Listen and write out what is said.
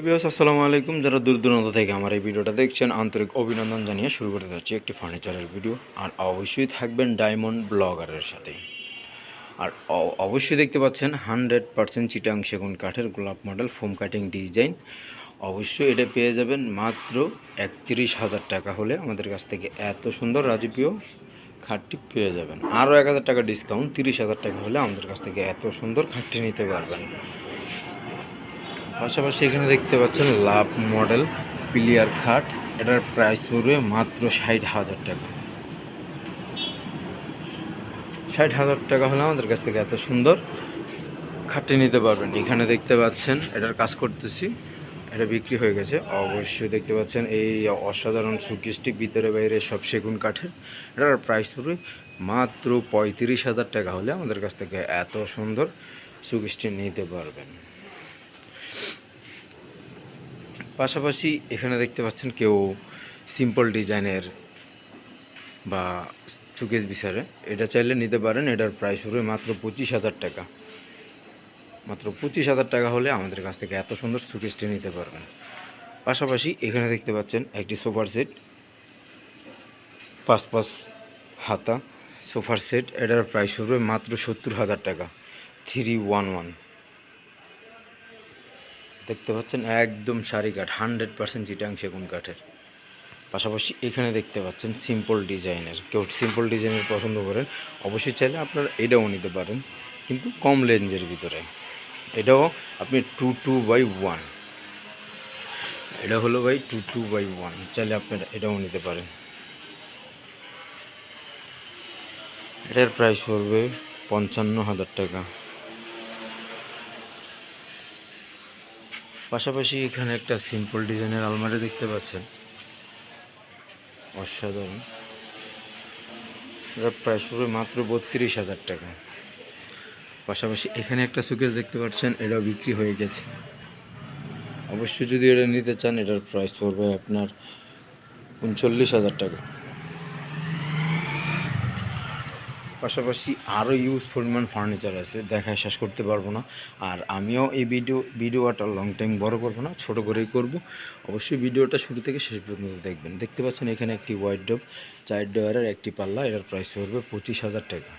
Hello বিহাস আসসালামু আলাইকুম। যারা দূর দূরান্ত থেকে আমার এই ভিডিওটা দেখছেন, আন্তরিক অভিনন্দন জানিয়ে শুরু করতে যাচ্ছি একটি ফার্নিচারের ভিডিও আর অবশ্যই থাকবেন ডায়মন্ড ব্লগারের সাথে। আর অবশ্যই দেখতে পাচ্ছেন হান্ড্রেড পার্সেন্ট চিটাং সেগুন কাঠের গোলাপ মডেল ফোম কাটিং ডিজাইন অবশ্যই এটা পেয়ে যাবেন মাত্র একত্রিশ হাজার টাকা হলে। আমাদের কাছ থেকে এত সুন্দর রাজকীয় খাটটি পেয়ে যাবেন। আরও এক হাজার টাকা ডিসকাউন্ট তিরিশ হাজার টাকা হলে আমাদের কাছ থেকে এত সুন্দর খাটটি নিতে পারবেন। পাশাপাশি এখানে দেখতে পাচ্ছেন লাভ মডেল প্লিয়ার খাট। এটার প্রাইস পড়বে মাত্র ষাট হাজার টাকা। ষাট হাজার টাকা হলে আমাদের কাছ থেকে এত সুন্দর খাটটি নিতে পারবেন। এখানে দেখতে পাচ্ছেন, এটার কাজ করতেছি, এটা বিক্রি হয়ে গেছে। অবশ্যই দেখতে পাচ্ছেন, এই অসাধারণ সুকিস্টিক ভিতরে বাইরে সব সেগুন কাঠের। এটার প্রাইস পড়বে মাত্র পঁয়ত্রিশ হাজার টাকা হলে আমাদের কাছ থেকে এত সুন্দর সুকিস্টি নিতে পারবেন। পাশাপাশি এখানে দেখতে পাচ্ছেন কেউ সিম্পল ডিজাইনের বা চুকেস বিচারে। এটা চাইলে নিতে পারেন, এটার প্রাইস পড়বে মাত্র পঁচিশ হাজার টাকা। মাত্র পঁচিশ হাজার টাকা হলে আমাদের কাছ থেকে এত সুন্দর সুকেসটি নিতে পারবেন। পাশাপাশি এখানে দেখতে পাচ্ছেন একটি সোফার সেট পাঁচ পাঁচ হাতা সোফার সেট এটার প্রাইস পড়বে মাত্র সত্তর হাজার টাকা থ্রি ওয়ান ওয়ান দেখতে পাচ্ছেন, একদম সারি কাঠ হান্ড্রেড পার্সেন্ট চিটাং সেগুন কাঠের। পাশাপাশি এখানে দেখতে পাচ্ছেন সিম্পল ডিজাইনের। কেউ সিম্পল ডিজাইনের পছন্দ করেন, অবশ্যই চাইলে আপনারা এটাও নিতে পারেন, কিন্তু কম রেঞ্জের ভিতরে। এটাও আপনি টু টু বাই ওয়ান এটা হলো ভাই টু টু বাই ওয়ান চাইলে আপনারা এটাও নিতে পারেন। এটার প্রাইস পড়বে পঞ্চান্ন হাজার টাকা। পাশাপাশি এখানে একটা সিম্পল ডিজাইনের আলমারি দেখতে পাচ্ছেন। অসাধারণ। এটার প্রাইস পড়বে মাত্র বত্রিশ হাজার টাকা। পাশাপাশি এখানে একটা সুকেস দেখতে পাচ্ছেন, এটাও বিক্রি হয়ে গেছে। অবশ্যই যদি এটা নিতে চান, এটার প্রাইস পড়বে আপনার উনচল্লিশ হাজার টাকা। পাশাপাশি আরও ইউজ পরিমাণ ফার্নিচার আছে, দেখায় শেষ করতে পারব না। আর আমিও এই ভিডিও ভিডিওটা লং টাইম বড় করব না, ছোট করেই করব। অবশ্যই ভিডিওটা শুরু থেকে শেষ পর্যন্ত দেখবেন। দেখতে পাচ্ছেন এখানে একটি হোয়াইট ডব চার ডয়ারের একটি পাল্লা, এটার প্রাইস পড়বে পঁচিশ হাজার টাকা।